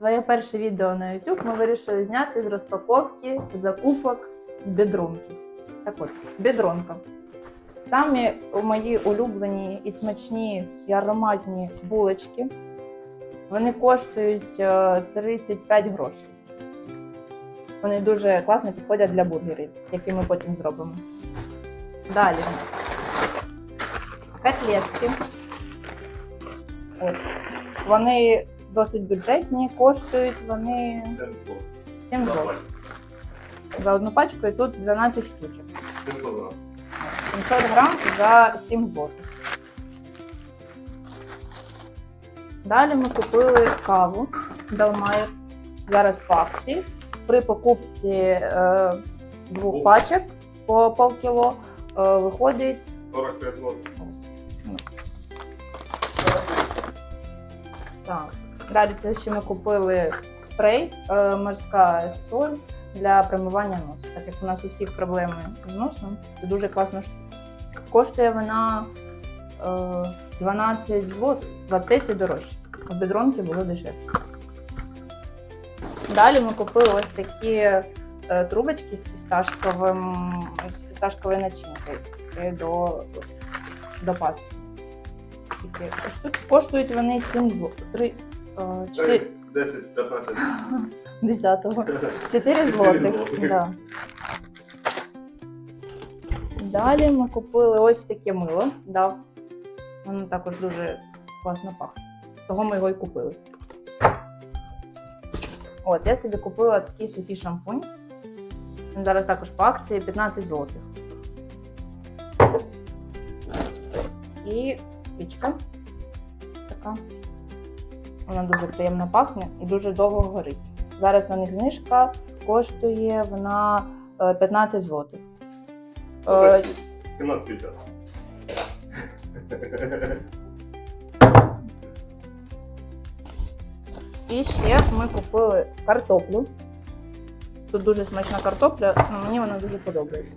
Своє перше відео на YouTube ми вирішили зняти з розпаковки закупок з бідронки. Так от, бідронка. Самі мої улюблені і смачні і ароматні булочки. Вони коштують е, 35 грошей. Вони дуже класно підходять для бургерів, які ми потім зробимо. Далі в нас котлетки. От. Вони досить бюджетні, коштують вони 7 злотих. За одну пачку і тут 12 штучок. 700 грам за 7 злотих. Далі ми купили каву Далмайер. Зараз по акції. При покупці е, двох пачок по полкіло е, виходить 45 злотих. Так. Далі це ще ми купили спрей е, морська соль для промивання носу. Так як у нас у всіх проблеми з носом, це дуже штука. Коштує вона е, 12 злот, в аптеці дорожче. У бедронки було дешевше. Далі ми купили ось такі е, трубочки з фісташковим, з фісташковою начинкою. Це до, до пасти. Коштують вони 7 злотих. 3, 4, 10-15. 10 4 злотих. злотих. Да. Далі ми купили ось таке мило. Да. Воно також дуже класно пахне. Того ми його і купили. От, я собі купила такий сухий шампунь. Він зараз також по акції 15 злотих. І свічка така. Вона дуже приємно пахне і дуже довго горить. Зараз на них знижка коштує вона е, 15 злотих. Е, 17,50. І ще ми купили картоплю. Тут дуже смачна картопля, ну, мені вона дуже подобається.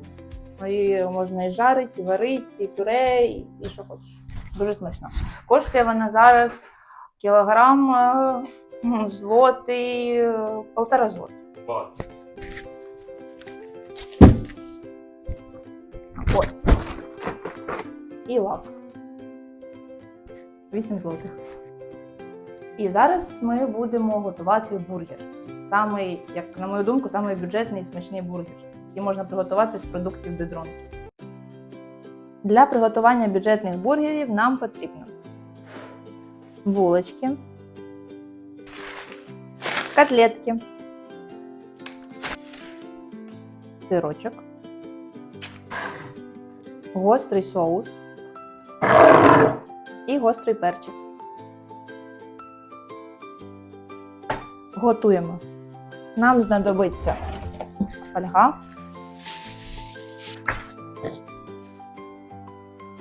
Її можна і жарити, і варити, і пюре, і, і що хочеш. Дуже смачно. Коштує вона зараз кілограм е, злотий, е, полтора злоти. Бац. От. І лак. 8 злотих. І зараз ми будемо готувати бургер. Самий, як на мою думку, самий бюджетний і смачний бургер, який можна приготувати з продуктів бедронки. Для приготування бюджетних бургерів нам потрібно булочки, котлетки, сирочок, гострий соус і гострий перчик. Готуємо. Нам знадобиться фольга,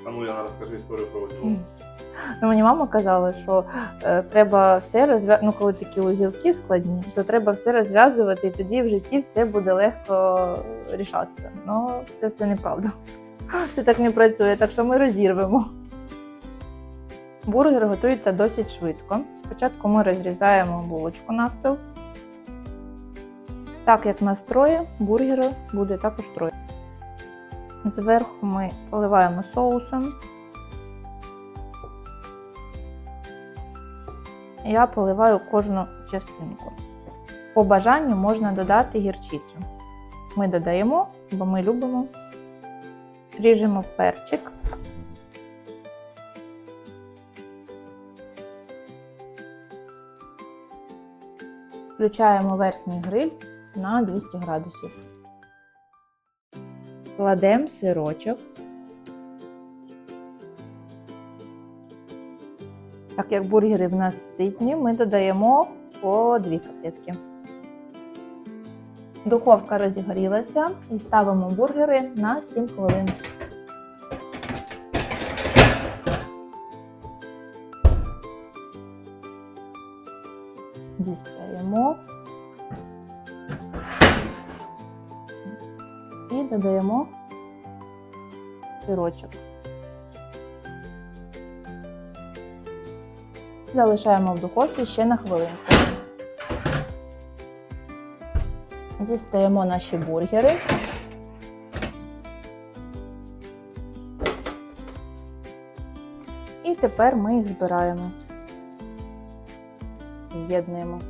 А ну я розкажи історію про цього. Ну, мені мама казала, що е, треба все розв'язувати, ну, коли такі узілки складні, то треба все розв'язувати, і тоді в житті все буде легко рішатися. Ну, це все неправда. Це так не працює, так що ми розірвемо. Бургер готується досить швидко. Спочатку ми розрізаємо булочку навпіл. Так як нас троє, бургеру буде також троє. Зверху ми поливаємо соусом. Я поливаю кожну частинку. По бажанню можна додати гірчицю. Ми додаємо, бо ми любимо. Ріжемо перчик. Включаємо верхній гриль на 200 градусів. Кладемо сирочок. Так як бургери в нас ситні, ми додаємо по дві котлетки. Духовка розігрілася і ставимо бургери на 7 хвилин. Дістаємо і додаємо сирочок. залишаємо в духовці ще на хвилинку. Дістаємо наші бургери. І тепер ми їх збираємо, з'єднуємо.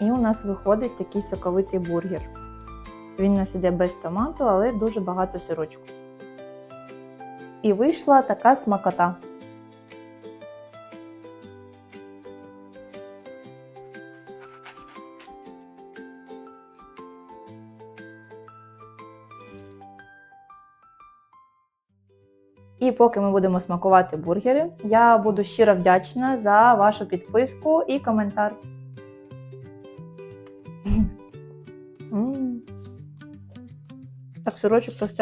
І у нас виходить такий соковитий бургер. Він у нас іде без томату, але дуже багато сирочку. І вийшла така смакота. І поки ми будемо смакувати бургери, я буду щиро вдячна за вашу підписку і коментар. Так сорочок так